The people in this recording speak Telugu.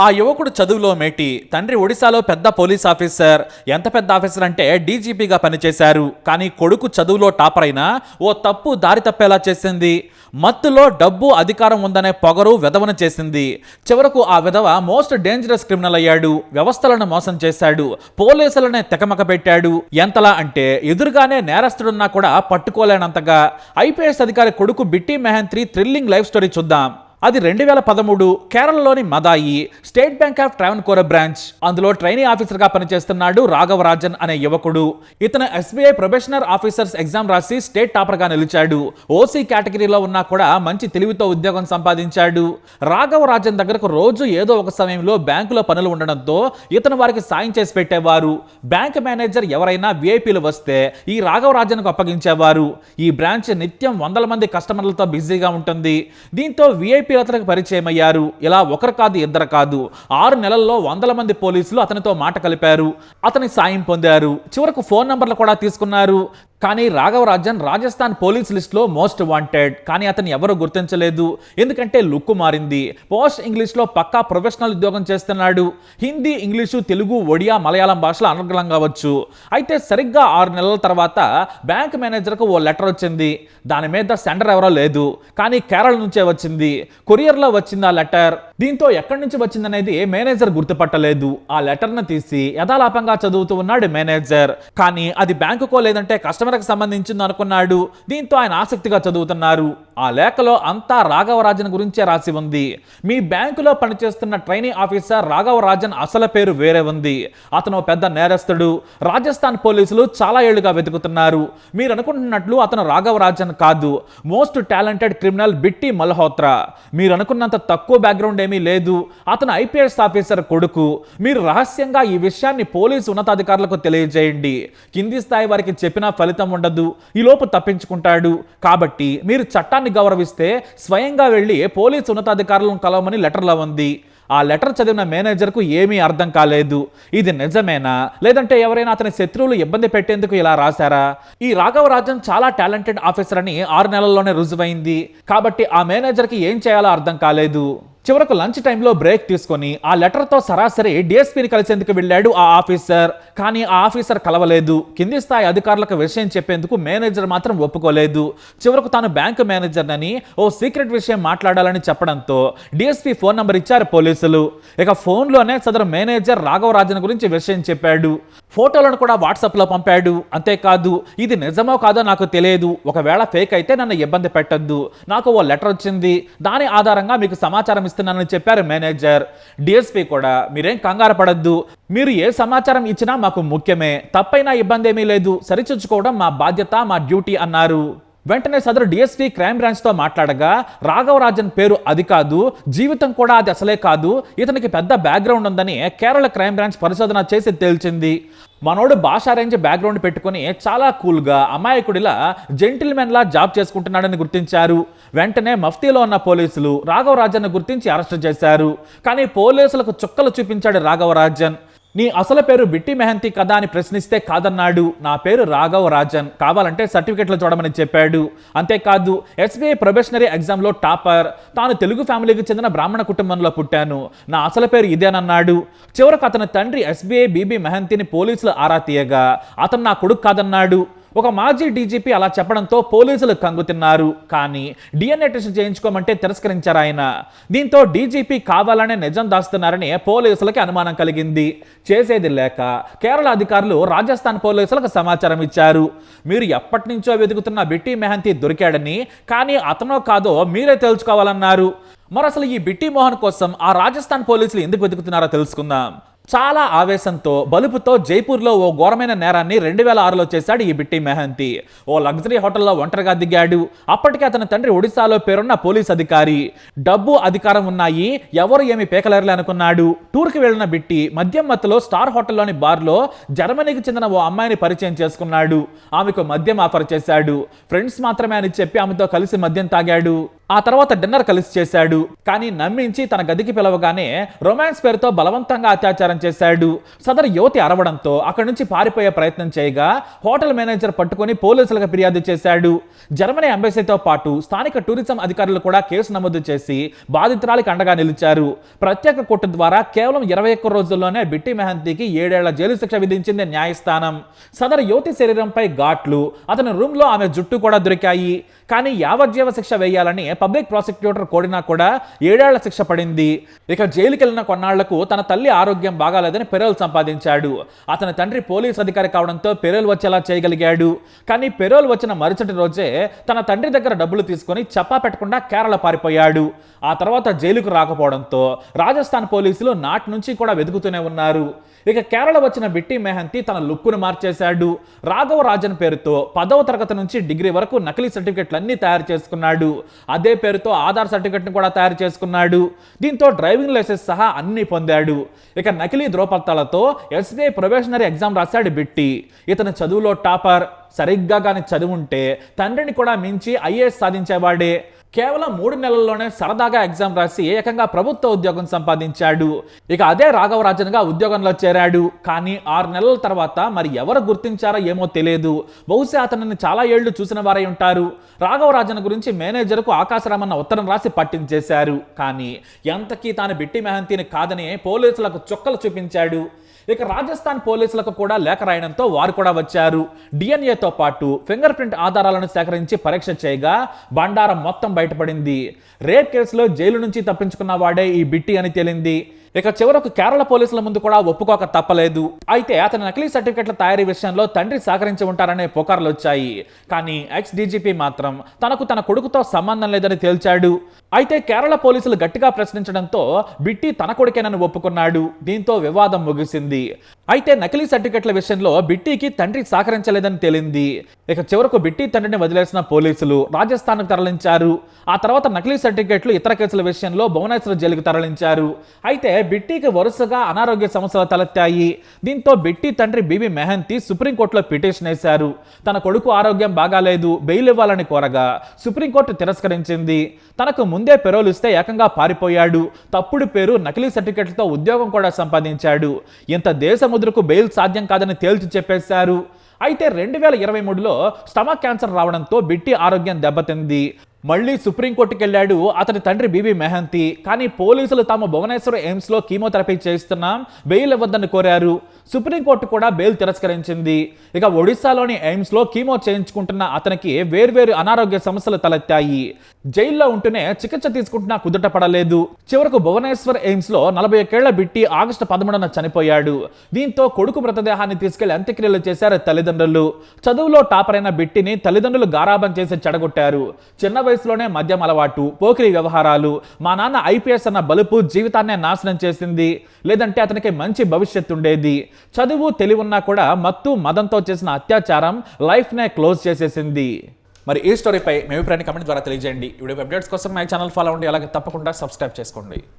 ఆ యువకుడు చదువులో మేటి తండ్రి ఒడిశాలో పెద్ద పోలీస్ ఆఫీసర్. ఎంత పెద్ద ఆఫీసర్ అంటే డీజీపీగా పనిచేశారు. కానీ కొడుకు చదువులో టాపర్ అయినా ఓ తప్పు దారి తప్పేలా చేసింది. మత్తులో డబ్బు అధికారం ఉందనే పొగరు విధవన చేసింది. చివరకు ఆ విధవ మోస్ట్ డేంజరస్ క్రిమినల్ అయ్యాడు. వ్యవస్థలను మోసం చేశాడు. పోలీసులనే తెకమక పెట్టాడు. ఎంతలా అంటే ఎదురుగానే నేరస్తుడున్నా కూడా పట్టుకోలేనంతగా. ఐపీఎస్ అధికారి కొడుకు Bitti Mohanty thrilling life story చూద్దాం. అది రెండు వేల పదమూడు కేరళలోని Madayi State Bank of Travancore branch. అందులో ట్రైనీ ఆఫీసర్గా పనిచేస్తున్నాడు రాఘవరాజన్ అనే యువకుడు. ఇతను ఎస్బీఐ ప్రొఫెషనల్ ఆఫీసర్స్ ఎగ్జామ్ రాసి స్టేట్ టాపర్గా నిలిచాడు. ఓసీ కేటగిరీలో ఉన్నా కూడా మంచి తెలివితో ఉద్యోగం సంపాదించాడు. రాఘవరాజన్ దగ్గరకు రోజు ఏదో ఒక సమయంలో బ్యాంకులో పనులు ఉండడంతో ఇతను వారికి సాయం చేసి పెట్టేవారు. బ్యాంక్ మేనేజర్ ఎవరైనా విఐపీలు వస్తే ఈ రాఘవరాజన్కు అప్పగించేవారు. ఈ బ్రాంచ్ నిత్యం వందల మంది కస్టమర్లతో బిజీగా ఉంటుంది. దీంతో విఐపీ అతనికి పరిచయం అయ్యారు ఇలా ఒకరు కాదు ఇద్దరు కాదు. ఆరు నెలల్లో వందల మంది పోలీసులు అతనితో మాట కలిపారు. అతని సాయం పొందారు. చివరకు ఫోన్ నంబర్లు కూడా తీసుకున్నారు. కానీ రాఘవరాజన్ రాజస్థాన్ పోలీస్ లిస్ట్లో మోస్ట్ వాంటెడ్ కానీ అతను ఎవరు గుర్తించలేదు. ఎందుకంటే లుక్ మారింది. పోస్ట్ ఇంగ్లీష్లో పక్కా ప్రొఫెషనల్ ఉద్యోగం చేస్తున్నాడు. హిందీ ఇంగ్లీషు తెలుగు ఒడియా మలయాళం భాషలో అనర్గళం కావచ్చు. అయితే సరిగ్గా ఆరు నెలల తర్వాత బ్యాంక్ మేనేజర్కు ఓ లెటర్ వచ్చింది. దాని మీద సెంటర్ ఎవరో లేదు. కానీ కేరళ నుంచే వచ్చింది. కొరియర్లో వచ్చింది ఆ లెటర్. దీంతో ఎక్కడి నుంచి వచ్చిందనేది మేనేజర్ గుర్తుపట్టలేదు. ఆ లెటర్ను తీసి యథాలాపంగా చదువుతూ ఉన్నాడు మేనేజర్. కానీ అది బ్యాంకుకో లేదంటే కస్టమర్ కస్టమర్కి సంబంధించింది అనుకున్నాడు. దీంతో ఆయన ఆసక్తిగా చదువుతున్నారు. ఆ లేఖలో అంతా రాఘవరాజన్ గురించే రాసి ఉంది. మీ బ్యాంకులో పనిచేస్తున్న ట్రైనింగ్ ఆఫీసర్ రాఘవరాజన్ అసలు పేరు వేరే ఉంది. అతను పెద్ద నేరస్తుడు. రాజస్థాన్ పోలీసులు చాలా ఏళ్ళుగా వెతుకుతున్నారు. మీరు అనుకుంటున్నట్లు అతను రాఘవరాజన్ కాదు. Most talented criminal Bitti Malhotra. మీరు అనుకున్నంత తక్కువ బ్యాక్గ్రౌండ్ ఏమీ లేదు. అతను ఐపీఎస్ ఆఫీసర్ కొడుకు. మీరు రహస్యంగా ఈ విషయాన్ని పోలీసు ఉన్నతాధికారులకు తెలియజేయండి. కింది స్థాయి వారికి చెప్పినా ఫలితం ఉండదు. ఈ లోపు తప్పించుకుంటాడు. కాబట్టి మీరు చట్టాన్ని గౌరవిస్తే స్వయంగా వెళ్ళి పోలీసు ఉన్నతాధికారులను కలవమని లెటర్లో ఉంది. ఆ లెటర్ చదివిన మేనేజర్కు ఏమీ అర్థం కాలేదు. ఇది నిజమేనా? లేదంటే ఎవరైనా అతని శత్రువులు ఇబ్బంది పెట్టేందుకు ఇలా రాశారా? ఈ రాఘవరాజన్ చాలా టాలెంటెడ్ ఆఫీసర్ అని ఆరు నెలల్లోనే రుజువైంది. కాబట్టి ఆ మేనేజర్కి ఏం చేయాలో అర్థం కాలేదు. చివరకు లంచ్ టైంలో బ్రేక్ తీసుకొని ఆ లెటర్తో సరాసరి డిఎస్పీని కలిసేందుకు వెళ్ళాడు ఆ ఆఫీసర్. కానీ ఆ ఆఫీసర్ కలవలేదు. కింది స్థాయి అధికారులకు విషయం చెప్పేందుకు మేనేజర్ మాత్రం ఒప్పుకోలేదు. చివరకు తాను బ్యాంకు మేనేజర్నని ఓ సీక్రెట్ విషయం మాట్లాడాలని చెప్పడంతో డిఎస్పీ ఫోన్ నంబర్ ఇచ్చారు పోలీసులు. ఇక ఫోన్లోనే సదరు మేనేజర్ రాఘవరాజన్ గురించి విషయం చెప్పాడు. ఫోటోలను కూడా వాట్సాప్లో పంపాడు. అంతేకాదు ఇది నిజమో కాదో నాకు తెలియదు. ఒకవేళ ఫేక్ అయితే నన్ను ఇబ్బంది పెట్టద్దు. నాకు ఓ లెటర్ వచ్చింది. దాని ఆధారంగా మీకు సమాచారం ఇస్తున్నానని చెప్పారు మేనేజర్. డిఎస్పీ కూడా మీరేం కంగారు పడద్దు. మీరు ఏ సమాచారం ఇచ్చినా మాకు ముఖ్యమే. తప్పైనా ఇబ్బంది ఏమీ లేదు. సరిచూచుకోవడం మా బాధ్యత మా డ్యూటీ అన్నారు. వెంటనే సదరు డిఎస్పీ క్రైమ్ బ్రాంచ్తో మాట్లాడగా రాఘవరాజన్ పేరు అది కాదు జీవితం కూడా అది అసలే కాదు ఇతనికి పెద్ద బ్యాక్గ్రౌండ్ ఉందని కేరళ క్రైమ్ బ్రాంచ్ పరిశోధన చేసి తేల్చింది. మనోడు భాష రేంజ్ బ్యాక్గ్రౌండ్ పెట్టుకుని చాలా కూల్గా అమాయకుడిలా జెంటిల్మెన్లా జాబ్ చేసుకుంటున్నాడని గుర్తించారు. వెంటనే మఫ్తీలో ఉన్న పోలీసులు రాఘవరాజన్ను గుర్తించి అరెస్ట్ చేశారు. కానీ పోలీసులకు చుక్కలు చూపించాడు రాఘవరాజన్. నీ అసలు పేరు బిట్టి మెహంతి కదా అని ప్రశ్నిస్తే కాదన్నాడు. నా పేరు రాఘవ రాజన్. కావాలంటే సర్టిఫికెట్లు చూడమని చెప్పాడు. అంతేకాదు ఎస్బీఐ ప్రొబేషనరీ ఎగ్జామ్లో టాపర్. తాను తెలుగు ఫ్యామిలీకి చెందిన బ్రాహ్మణ కుటుంబంలో పుట్టాను. నా అసలు పేరు ఇదేనన్నాడు చివరకు అతని తండ్రి ఎస్బీఐ బీబీ మెహంతిని పోలీసులు ఆరా తీయగా అతను నా కొడుకు కాదన్నాడు. ఒక మాజీ డీజీపీ అలా చెప్పడంతో పోలీసులు కంగుతిన్నారు. కానీ డిఎన్ఏ టెస్ట్ చేయించుకోమంటే తిరస్కరించారు ఆయన. దీంతో డీజీపీ కావాలనే నిజం దాస్తున్నారని పోలీసులకి అనుమానం కలిగింది. చేసేది లేక కేరళ అధికారులు రాజస్థాన్ పోలీసులకు సమాచారం ఇచ్చారు. మీరు ఎప్పటి నుంచో వెతుకుతున్న బిట్టి మెహంతి దొరికాడని కానీ అతనో కాదో మీరే తెలుసుకోవాలన్నారు. మరి అసలు ఈ బిట్టి మోహన్ కోసం ఆ రాజస్థాన్ పోలీసులు ఎందుకు వెతుకుతున్నారో తెలుసుకుందాం. చాలా ఆవేశంతో బలుపుతో జైపూర్లో ఓ ఘోరమైన నేరాన్ని రెండు వేల ఆరులో చేశాడు ఈ బిట్టి మెహంతి. ఓ లగ్జరీ హోటల్లో ఒంటరిగా దిగాడు. అప్పటికే అతని తండ్రి ఒడిశాలో పేరున్న పోలీస్ అధికారి. డబ్బు అధికారం ఉన్నాయి. ఎవరు ఏమి పేకలేరలే అనుకున్నాడు. టూర్కి వెళ్ళిన బిట్టి మద్యం మత్తులో స్టార్ హోటల్లోని బార్లో జర్మనీకి చెందిన ఓ అమ్మాయిని పరిచయం చేసుకున్నాడు. ఆమెకు మద్యం ఆఫర్ చేశాడు. ఫ్రెండ్స్ మాత్రమే అని చెప్పి ఆమెతో కలిసి మద్యం తాగాడు. ఆ తర్వాత డిన్నర్ కలిసి చేశాడు. కానీ నమ్మించి తన గదికి పిలవగానే రొమాన్స్ పేరుతో బలవంతంగా అత్యాచారం చేశాడు. సదరు యువతి అరవడంతో అక్కడి నుంచి పారిపోయే ప్రయత్నం చేయగా హోటల్ మేనేజర్ పట్టుకొని పోలీసులకు ఫిర్యాదు చేశాడు. జర్మనీ ఎంబసీతో పాటు స్థానిక టూరిజం అధికారులు కూడా కేసు నమోదు చేసి బాధితురాలికి అండగా నిలిచారు. ప్రత్యేక కోర్టు ద్వారా కేవలం ఇరవై ఒక్క రోజుల్లోనే బిట్టి మెహంతీకి ఏడేళ్ళ జైలు శిక్ష విధించింది న్యాయస్థానం. సదరు యువతి శరీరంపై ఘాట్లు అతని రూమ్లో ఆమె జుట్టు కూడా దొరికాయి. కానీ యావజ్జీవ శిక్ష వేయాలని పబ్లిక్ ప్రాసిక్యూటర్ కోడినా కూడా ఏడేళ్ళ శిక్ష పడింది. ఇక జైలుకి వెళ్ళిన కొన్నాళ్ళకు తన తల్లి ఆరోగ్యం బాగాలేదని పెరోల్ సంపాదించాడు. అతని తండ్రి పోలీస్ అధికారి కావడంతో పెరోల్ వచ్చేలా చేయగలిగాడు. కానీ పెరోల్ వచ్చిన మరుసటి రోజే తన తండ్రి దగ్గర డబ్బులు తీసుకొని చప్పా పెట్టకుండా కేరళ పారిపోయాడు. ఆ తర్వాత జైలుకు రాకపోవడంతో రాజస్థాన్ పోలీసులు నాటి నుంచి కూడా వెతుకుతూనే ఉన్నారు. ఇక కేరళ వచ్చిన బిట్టి మెహంతి తన లుక్కును మార్చేశాడు. రాఘవ రాజన్ పేరుతో పదవ తరగతి నుంచి డిగ్రీ వరకు నకిలీ సర్టిఫికెట్లన్నీ తయారు చేసుకున్నాడు. అదే పేరుతో ఆధార్ సర్టిఫికెట్ను కూడా తయారు చేసుకున్నాడు. దీంతో డ్రైవింగ్ లైసెన్స్ సహా అన్ని పొందాడు. ఇక నకిలీ ధ్రువపత్రాలతో ఎస్బీఐ ప్రొబేషనరీ ఎగ్జామ్ రాశాడు బిట్టి. ఇతను చదువులో టాపర్ సరిగ్గా కానీ చదువుంటే తండ్రిని కూడా మించి ఐఏఎస్ సాధించేవాడే. కేవలం మూడు నెలల్లోనే సరదాగా ఎగ్జామ్ రాసి ఏకంగా ప్రభుత్వ ఉద్యోగం సంపాదించాడు. ఇక అదే రాఘవరాజన్గా ఉద్యోగంలో చేరాడు. కానీ ఆరు నెలల తర్వాత మరి ఎవరు గుర్తించారో ఏమో తెలియదు. బహుశా అతనిని చాలా ఏళ్ళు చూసిన వారై ఉంటారు. రాఘవరాజన్ గురించి మేనేజర్కు ఆకాశరామన్న ఉత్తరం రాసి పట్టించేశారు. కానీ ఎంతకీ తాను బిట్టి మెహంతిని కాదని పోలీసులకు చుక్కలు చూపించాడు. ఇక రాజస్థాన్ పోలీసులకు కూడా లేఖ రాయడంతో వారు కూడా వచ్చారు. డిఎన్ఏతో పాటు ఫింగర్ ప్రింట్ ఆధారాలను సేకరించి పరీక్ష చేయగా బండారం మొత్తం బయటపడింది. రేప్ కేసులో జైలు నుంచి తప్పించుకున్న వాడే ఈ బిట్టి అని తేలింది. ఇక చివరకు కేరళ పోలీసుల ముందు కూడా ఒప్పుకోక తప్పలేదు. అయితే అతని నకిలీ సర్టిఫికెట్ల తయారీ విషయంలో తండ్రి సహకరించి ఉంటారనే పుకార్లు వచ్చాయి. కానీ ఎక్స్ డీజీపీ మాత్రం తనకు తన కొడుకుతో సంబంధం లేదని తేల్చాడు. అయితే కేరళ పోలీసులు గట్టిగా ప్రశ్నించడంతో బిట్టి తన కొడుకేనని ఒప్పుకున్నాడు. దీంతో వివాదం ముగిసింది. అయితే నకిలీ సర్టిఫికెట్ల విషయంలో బిట్టికి తండ్రి సహకరించలేదని తేలింది. ఇక చివరకు బిట్టి తండ్రిని వదిలేసిన పోలీసులు రాజస్థాన్కు తరలించారు. ఆ తర్వాత నకిలీ సర్టిఫికెట్లు ఇతర కేసుల విషయంలో భువనేశ్వర్ జైలుకు తరలించారు. అయితే బిట్టీకి వరుసగా అనారోగ్య సమస్యలు తలెత్తాయి. దీంతో బిట్టి తండ్రి బీబీ మెహంతి సుప్రీంకోర్టులో పిటిషన్ వేశారు. తన కొడుకు ఆరోగ్యం బాగాలేదు బెయిల్ ఇవ్వాలని కోరగా సుప్రీంకోర్టు తిరస్కరించింది. తనకు ముందే పెరోలు ఇస్తే ఏకంగా పారిపోయాడు. తప్పుడు పేరు నకిలీ సర్టిఫికెట్లతో ఉద్యోగం కూడా సంపాదించాడు. ఇంత దేశముద్రకు బెయిల్ సాధ్యం కాదని తేల్చి చెప్పేశారు. అయితే రెండు వేల ఇరవై మూడులో స్టమక్ క్యాన్సర్ రావడంతో బిట్టి ఆరోగ్యం దెబ్బతింది. మళ్ళీ సుప్రీంకోర్టుకు వెళ్ళాడు అతని తండ్రి బీబీ మెహంతి. కానీ పోలీసులు తాము భువనేశ్వర్ ఎయిమ్స్లో కీమోథెరపీ చేస్తున్నా బెయిల్ ఇవ్వద్దని కోరారు. సుప్రీంకోర్టు కూడా బెయిల్ తిరస్కరించింది. ఇక ఒడిశాలోని ఎయిమ్స్లో కీమో చేయించుకుంటున్న అతనికి వేర్వేరు అనారోగ్య సమస్యలు తలెత్తాయి. జైల్లో ఉంటూనే చికిత్స తీసుకుంటున్నా కుదుట పడలేదు. చివరకు భువనేశ్వర్ ఎయిమ్స్లో నలభై ఒకేళ్ళ బిట్టి ఆగస్టు పదమూడున చనిపోయాడు. దీంతో కొడుకు మృతదేహాన్ని తీసుకెళ్ళి అంత్యక్రియలు చేశారు తల్లిదండ్రులు. చదువులో టాపర్ అయిన బిట్టిని తల్లిదండ్రులు గారాబం చేసి చెడగొట్టారు. చిన్న వయసులోనే మద్యం అలవాటు పోకిరి వ్యవహారాలు. మా నాన్న ఐపీఎస్ అన్న బలుపు జీవితాన్నే నాశనం చేసింది. లేదంటే అతనికి మంచి భవిష్యత్తు ఉండేది. చదువు తెలివున్నా కూడా మత్తు మదంతో చేసిన అత్యాచారం లైఫ్నే క్లోజ్ చేసేసింది. మరి ఈ స్టోరీపై మీ అభిప్రాయాన్ని కమెంట్ ద్వారా తెలియజేయండి. వీడియో అప్డేట్స్ కోసం మా ఛానల్ ఫాలో అవ్వండి. అలాగే తప్పకుండా సబ్స్క్రైబ్ చేసుకోండి.